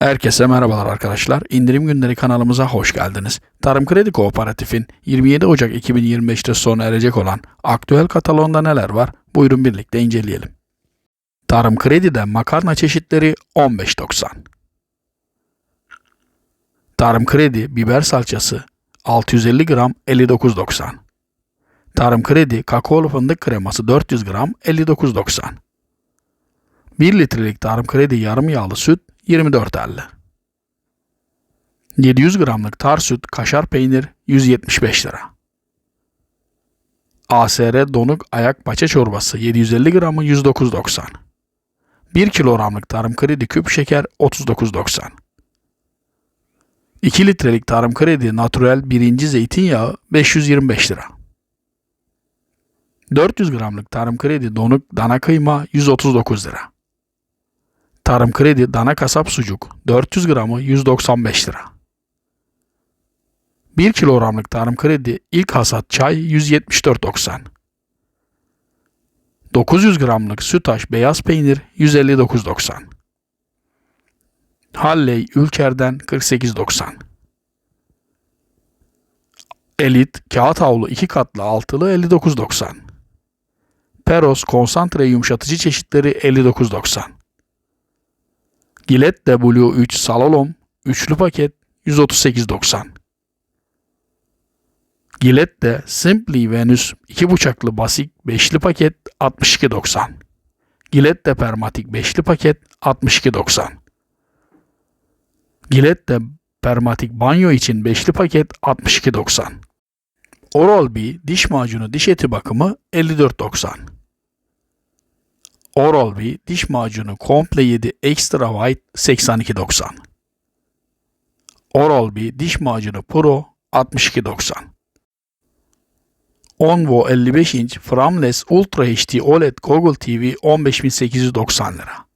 Herkese merhabalar arkadaşlar. İndirim günleri kanalımıza hoş geldiniz. Tarım Kredi Kooperatif'in 27 Ocak 2025'te sona erecek olan aktüel kataloğunda neler var? Buyurun birlikte inceleyelim. Tarım Kredi'de makarna çeşitleri 15.90. Tarım Kredi biber salçası 650 gram 59.90. Tarım Kredi kakaolu fındık kreması 400 gram 59.90. 1 litrelik Tarım Kredi yarım yağlı süt 24.50. 700 gramlık tar süt kaşar peynir 175 lira. ASR donuk ayak paça çorbası 750 gramı 109.90. 1 kilogramlık tarım kredi küp şeker 39.90. 2 litrelik tarım kredi natürel birinci zeytinyağı 525 lira. 400 gramlık tarım kredi donuk dana kıyma 139 lira. Tarım Kredi dana kasap sucuk 400 gramı 195 lira. 1 kilogramlık Tarım Kredi ilk hasat çay 174.90. 900 gramlık sütaş beyaz peynir 159.90. Halley Ülker'den 48.90. Elit kağıt havlu 2 katlı altılı 59.90. Peros konsantre yumuşatıcı çeşitleri 59.90. Gillette W3 Slalom üçlü paket 138.90. Gillette Simply Venus 2 bıçaklı basik beşli paket 62.90. Gillette Permatik beşli paket 62.90. Gillette Permatik banyo için beşli paket 62.90. Oral-B diş macunu diş eti bakımı 54.90. Oral-B diş macunu komple 7 extra white 82.90. Oral-B diş macunu pro 62.90. Onvo 55 inç Framless Ultra HD OLED Google TV 15890 lira.